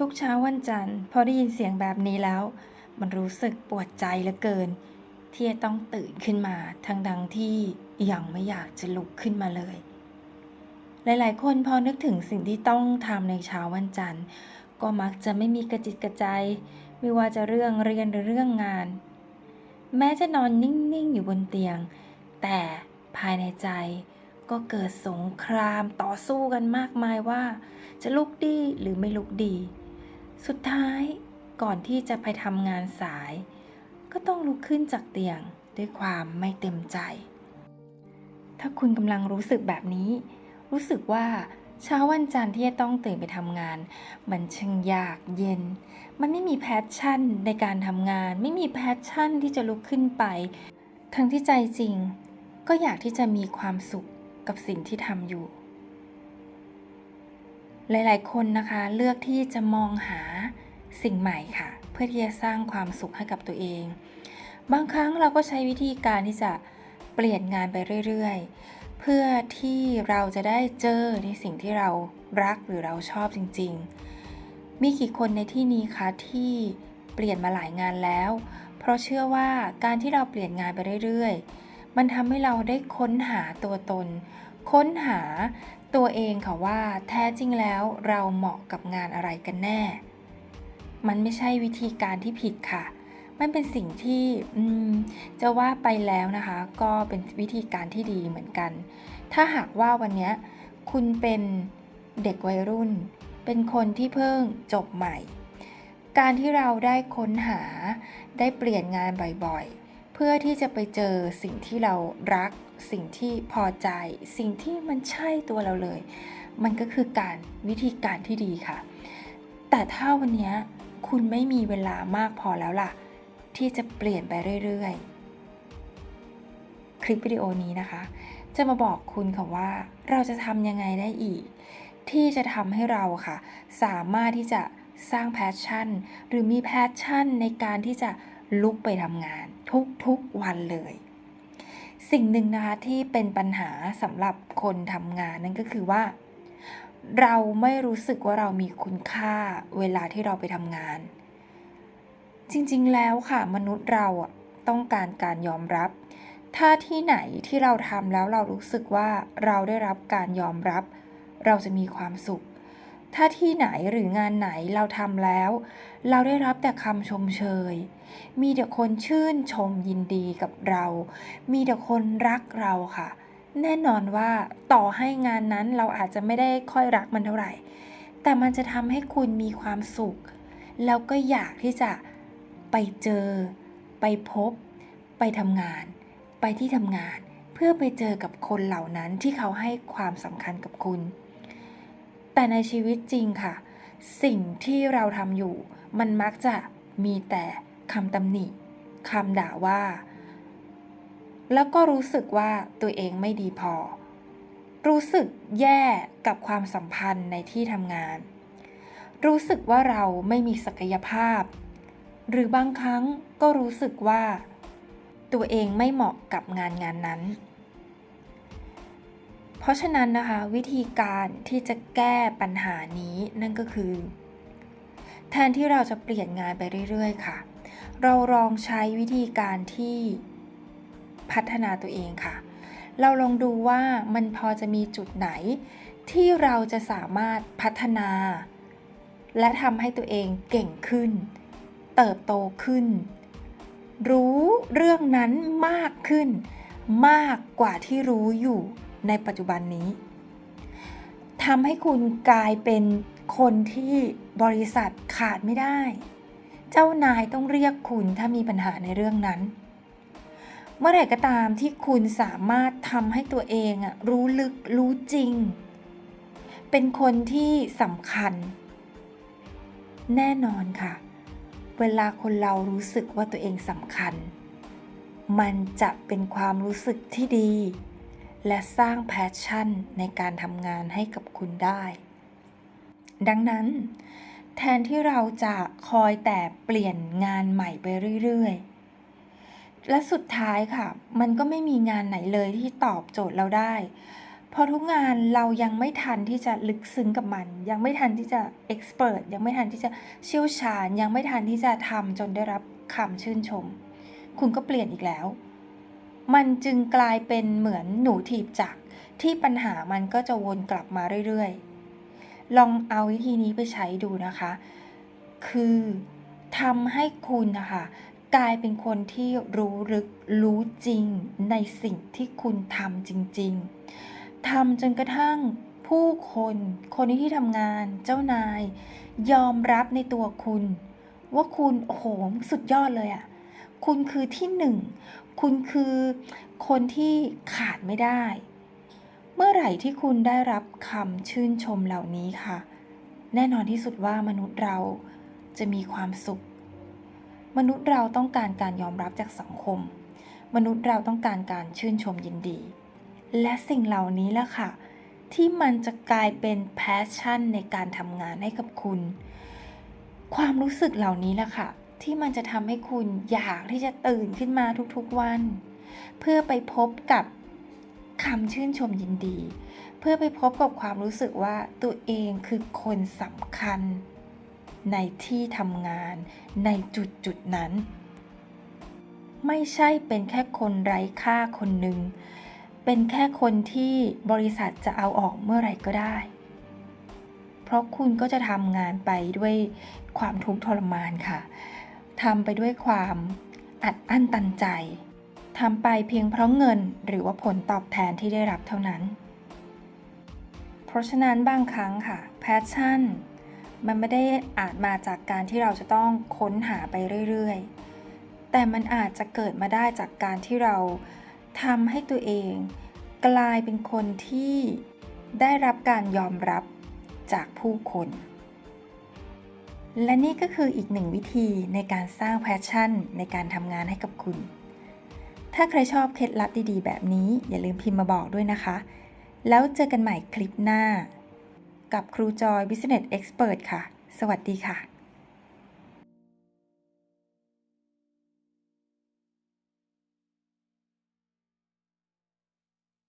ทุกเช้าวันจันทร์ พอได้ยินเสียงแบบนี้แล้ว มันรู้สึกปวดใจเหลือเกิน ที่จะต้องตื่นขึ้นมาทั้งดังที่ยังไม่อยากจะลุกขึ้นมาเลย หลายๆ คนพอนึกถึงสิ่งที่ต้องทำในเช้าวันจันทร์ ก็มักจะไม่มีกระจิตกระใจ ไม่ว่าจะเรื่องเรียนหรือเรื่องงาน แม้จะนอนนิ่ง ๆ อยู่บนเตียง แต่ภายในใจก็เกิดสงครามต่อสู้กันมากมายว่า จะลุกดีหรือไม่ลุกดี สุดท้ายก่อนที่จะไปทำงานสาย ก็ต้องลุกขึ้นจากเตียงด้วยความไม่เต็มใจ ถ้าคุณกำลังรู้สึกแบบนี้ รู้สึกว่าเช้าวันจันทร์ที่จะต้องตื่นไปทำงาน มันช่างยากเย็น มันไม่มีแพชชั่นในการทำงาน ไม่มีแพชชั่นที่จะลุกขึ้นไป ทั้งที่ใจจริง ก็อยากที่จะมีความสุขกับสิ่งที่ทำอยู่ หลาย ๆ คนนะคะเลือกที่จะมองหา สิ่งใหม่ค่ะ เพื่อที่จะสร้างความสุขให้กับตัวเอง บางครั้งเราก็ใช้วิธีการที่จะเปลี่ยนงานไปเรื่อยๆ เพื่อที่เราจะได้เจอในสิ่งที่เรารักหรือเราชอบจริง ๆ มีกี่คนในที่นี้คะที่เปลี่ยนมาหลายงานแล้ว เพราะเชื่อว่าการที่เราเปลี่ยนงานไปเรื่อยๆ มันทำให้เราได้ค้นหาตัวตน ค้นหาตัวเองค่ะว่าแท้จริงแล้วเราเหมาะกับงานอะไรกันแน่ มันไม่ใช่วิธีการที่ผิดค่ะ มันเป็นสิ่งที่อืมจะว่าไปแล้วนะคะ ก็เป็นวิธีการที่ดีเหมือนกัน ถ้าหากว่าวันนี้คุณเป็นเด็กวัยรุ่น เป็นคนที่เพิ่งจบใหม่ การที่เราได้ค้นหาได้เปลี่ยนงานบ่อยๆ เพื่อที่จะไปเจอสิ่งที่เรารัก สิ่งที่พอใจ สิ่งที่มันใช่ตัวเราเลย มันก็คือการวิธีการที่ดีค่ะ แต่ถ้าวันนี้ คุณไม่มีเวลามากพอแล้วล่ะ ที่จะเปลี่ยนไปเรื่อยๆ คลิปวิดีโอนี้นะคะ จะมาบอกคุณค่ะว่าเราจะทำยังไงได้อีก ที่จะทำให้เราค่ะ สามารถที่จะสร้างแพชชั่น หรือมีแพชชั่นในการที่จะลุกไปทำงาน ทุกๆวันเลย สิ่งหนึ่งนะคะที่เป็นปัญหาสำหรับคนทำงานนั่นก็คือว่า เราไม่รู้สึกว่าเรามีคุณค่าเวลาที่เราไปทำงาน จริงๆแล้วค่ะ มนุษย์เราต้องการการยอมรับ ถ้าที่ไหนที่เราทำแล้วเรารู้สึกว่าเราได้รับการยอมรับ เราจะมีความสุข ถ้าที่ไหนหรืองานไหนเราทำแล้ว เราได้รับแต่คำชมเชย มีแต่คนชื่นชมยินดีกับเรา มีแต่คนรักเราค่ะ แน่นอนว่าต่อให้งานนั้นเราอาจจะไม่ได้ค่อยรักมันเท่าไหร่ แต่มันจะทำให้คุณมีความสุข แล้วก็อยากที่จะไปเจอ ไปพบ ไปทำงาน ไปที่ทำงาน เพื่อไปเจอกับคนเหล่านั้นที่เขาให้ความสำคัญกับคุณ แต่ในชีวิตจริงค่ะ สิ่งที่เราทำอยู่ มันมักจะมีแต่คำตำหนิคำด่าว่า แล้วก็รู้สึกว่าตัวเองไม่ดีพอ รู้สึกแย่กับความสัมพันธ์ในที่ทำงาน รู้สึกว่าเราไม่มีศักยภาพ หรือบางครั้งก็รู้สึกว่า ตัวเองไม่เหมาะกับงานงานนั้น เพราะฉะนั้นนะคะ วิธีการที่จะแก้ปัญหานี้นั่นก็คือ แทนที่เราจะเปลี่ยนงานไปเรื่อย ๆ ค่ะ เราลองใช้วิธีการที่ พัฒนาตัวเองค่ะ เราลองดูว่ามันพอจะมีจุดไหน ที่เราจะสามารถพัฒนา และทำให้ตัวเองเก่งขึ้น เติบโตขึ้น รู้เรื่องนั้นมากขึ้น มากกว่าที่รู้อยู่ในปัจจุบันนี้ทำให้คุณกลายเป็นคนที่บริษัทขาดไม่ได้ เจ้านายต้องเรียกคุณถ้ามีปัญหาในเรื่องนั้น เมื่อไหร่ก็ตามที่คุณสามารถทำให้ตัวเองอะรู้ลึกรู้จริง เป็นคนที่สำคัญ แน่นอนค่ะ เวลาคนเรารู้สึกว่าตัวเองสำคัญ มันจะเป็นความรู้สึกที่ดี และสร้างแพชชั่นในการทำงานให้กับคุณได้ ดังนั้น แทนที่เราจะคอยแต่เปลี่ยนงานใหม่ไปเรื่อยๆ และสุดท้ายค่ะ มันก็ไม่มีงานไหนเลยที่ตอบโจทย์เราได้ เพอทุกงานเรายังไม่ทันที่จะลึกซึ้งกับมัน ยังไม่ทันที่จะเอ็กซ์เพรสยังไม่ทันที่จะเชี่ยวชาญ ยังไม่ทันที่จะทำจนได้รับคำชื่นชม คุณก็เปลี่ยนอีกแล้ว มันจึงกลายเป็นเหมือนหนูถีบจักรที่ปัญหามันก็จะวนกลับมาเรื่อยๆ ลองเอาวิธีนี้ไปใช้ดูนะคะ คือทำให้คุณนะคะ กลายเป็นคนที่รู้ลึกรู้จริงในสิ่งที่คุณทำจริง ๆทำจนกระทั่งผู้คน คนที่ทำงานเจ้านาย ยอมรับในตัวคุณ ว่าคุณโอ้โหสุดยอดเลยอะ่ะ คุณคือที่หนึ่ง คุณคือคนที่ขาดไม่ได้ เมื่อไหร่ที่คุณได้รับคำชื่นชมเหล่านี้ค่ะ แน่นอนที่สุดว่ามนุษย์เราจะมีความสุข มนุษย์เราต้องการการยอมรับจากสังคม มนุษย์เราต้องการการชื่นชมยินดี และสิ่งเหล่านี้แหละค่ะ ที่มันจะกลายเป็นแพชชั่นในการทำงานให้กับคุณ ความรู้สึกเหล่านี้แหละค่ะ ที่มันจะทำให้คุณอยากที่จะตื่นขึ้นมาทุกๆวัน เพื่อไปพบกับคำชื่นชมยินดี เพื่อไปพบกับความรู้สึกว่าตัวเองคือคนสำคัญ ในที่ทำงาน ในจุดจุดๆนั้น ไม่ใช่เป็นแค่คนไร้ค่าคนหนึ่ง เป็นแค่คนที่บริษัทจะเอาออกเมื่อไหร่ก็ได้ เพราะคุณก็จะทำงานไปด้วยความทุกข์ทรมานค่ะทำไปด้วยความอัดอั้นตันใจทำไปเพียงเพราะเงินหรือว่าผลตอบแทนที่ได้รับเท่านั้น เพราะฉะนั้นบางครั้งค่ะแพชชั่น มันไม่ได้อาจมาจากการที่เราจะต้องค้นหาไปเรื่อยๆ แต่มันอาจจะเกิดมาได้จากการที่เราทำให้ตัวเอง กลายเป็นคนที่ได้รับการยอมรับจากผู้คน และนี่ก็คืออีกหนึ่งวิธีในการสร้างแพชชั่นในการทำงานให้กับคุณ ถ้าใครชอบเคล็ดลับดีๆ แบบนี้อย่าลืมพิมพ์มาบอกด้วยนะคะ แล้วเจอกันใหม่คลิปหน้า กับครูจอย Business Expert ค่ะ สวัสดีค่ะ